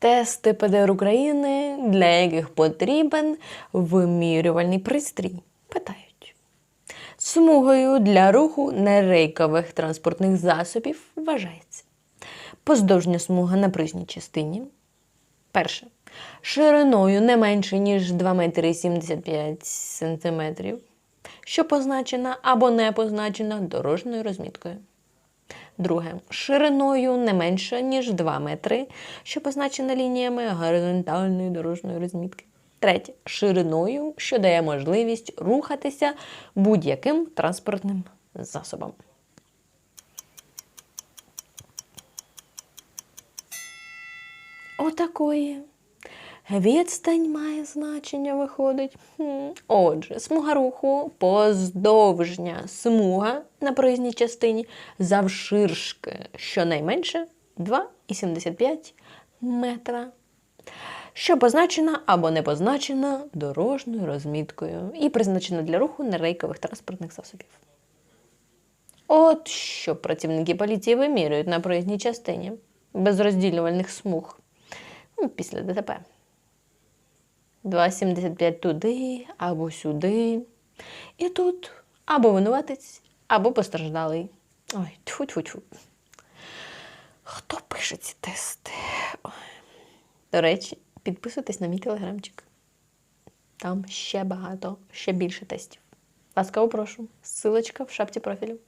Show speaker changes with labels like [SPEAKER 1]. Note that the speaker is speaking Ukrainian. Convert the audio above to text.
[SPEAKER 1] Тести ПДР України, для яких потрібен вимірювальний пристрій. Питають. Смугою для руху нерейкових транспортних засобів вважається поздовжня смуга на проїзній частині. Перше. Шириною не менше, ніж 2 метри 75 сантиметрів, що позначена або не позначена дорожньою розміткою. Друге. Шириною не менше, ніж 2 метри, що позначена лініями горизонтальної дорожньої розмітки. Третє. Шириною, що дає можливість рухатися будь-яким транспортним засобом. Отакої. Відстань має значення, виходить. Отже, смуга руху поздовжня смуга на проїзній частині завширшки щонайменше 2,75 метра, що позначена або не позначена дорожньою розміткою і призначена для руху нерейкових транспортних засобів. От що працівники поліції вимірюють на проїзній частині без розділювальних смуг після ДТП. 2,75 туди або сюди. І тут або винуватець, або постраждалий. Ой, тьфу тьфу тьфу Хто пише ці тести? Ой. До речі, підписуйтесь на мій телеграмчик. Там ще багато, ще більше тестів. Ласкаво прошу. Ссылочка в шапці профілю.